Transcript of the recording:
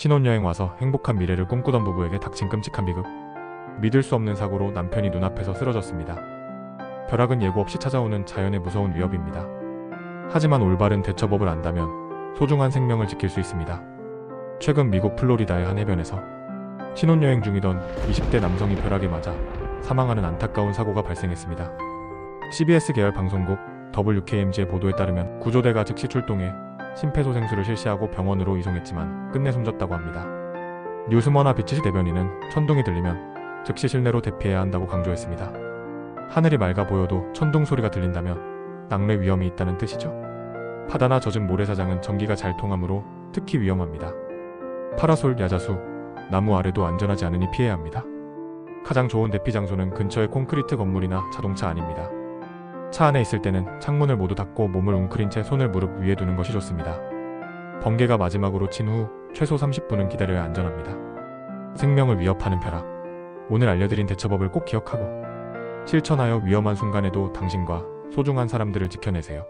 신혼여행 와서 행복한 미래를 꿈꾸던 부부에게 닥친 끔찍한 비극. 믿을 수 없는 사고로 남편이 눈앞에서 쓰러졌습니다. 벼락은 예고 없이 찾아오는 자연의 무서운 위협입니다. 하지만 올바른 대처법을 안다면 소중한 생명을 지킬 수 있습니다. 최근 미국 플로리다의 한 해변에서 신혼여행 중이던 20대 남성이 벼락에 맞아 사망하는 안타까운 사고가 발생했습니다. CBS 계열 방송국 WKMG의 보도에 따르면 구조대가 즉시 출동해 심폐소생술을 실시하고 병원으로 이송했지만 끝내 숨졌다고 합니다. 뉴스머나 비치시 대변인은 천둥이 들리면 즉시 실내로 대피해야 한다고 강조했습니다. 하늘이 맑아 보여도 천둥 소리가 들린다면 낙뢰 위험이 있다는 뜻이죠. 바다나 젖은 모래사장은 전기가 잘 통하므로 특히 위험합니다. 파라솔, 야자수, 나무 아래도 안전하지 않으니 피해야 합니다. 가장 좋은 대피 장소는 근처의 콘크리트 건물이나 자동차 안입니다. 차 안에 있을 때는 창문을 모두 닫고 몸을 웅크린 채 손을 무릎 위에 두는 것이 좋습니다. 번개가 마지막으로 친 후 최소 30분은 기다려야 안전합니다. 생명을 위협하는 벼락. 오늘 알려드린 대처법을 꼭 기억하고 실천하여 위험한 순간에도 당신과 소중한 사람들을 지켜내세요.